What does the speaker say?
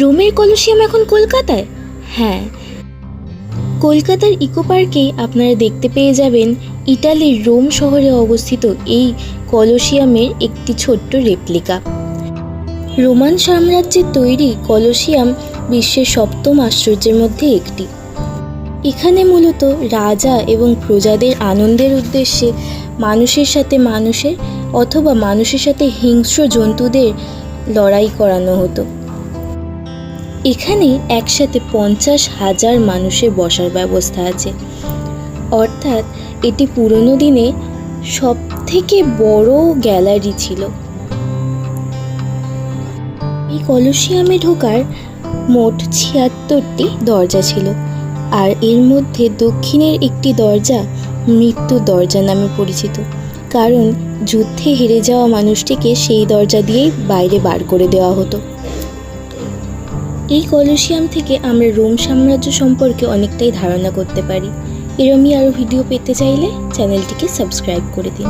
রোমের কলসিয়াম এখন কলকাতায়? হ্যাঁ। কলকাতার ইকো পার্কে আপনারা দেখতে পেয়ে যাবেন ইটালির রোম শহরে অবস্থিত এই কলসিয়ামের একটি ছোট্ট রেপ্লিকা। রোমান সাম্রাজ্যের তৈরি কলসিয়াম বিশ্বের সপ্তম আশ্চর্যের মধ্যে একটি। এখানে মূলত রাজা এবং প্রজাদের আনন্দের উদ্দেশ্যে মানুষের সাথে মানুষের অথবা মানুষের সাথে হিংস্র জন্তুদের লড়াই করানো হতো। এখানে একসাথে পঞ্চাশ হাজার মানুষের বসার ব্যবস্থা আছে। অর্থাৎ এটি পুরনো দিনে সব থেকে বড় গ্যালারি ছিল। এই কলসিয়ামে ঢোকার মোট ছিয়াত্তরটি দরজা ছিল আর এর মধ্যে দক্ষিণের একটি দরজা মৃত্যু দরজা নামে পরিচিত। কারণ যুদ্ধে হেরে যাওয়া মানুষটিকে সেই দরজা দিয়েই বাইরে বার করে দেওয়া হতো। এই কলসিয়াম থেকে আমরা রোম সাম্রাজ্য সম্পর্কে অনেকটাই ধারণা করতে পারি। এরমই আরও ভিডিও পেতে চাইলে চ্যানেলটিকে সাবস্ক্রাইব করে দিন।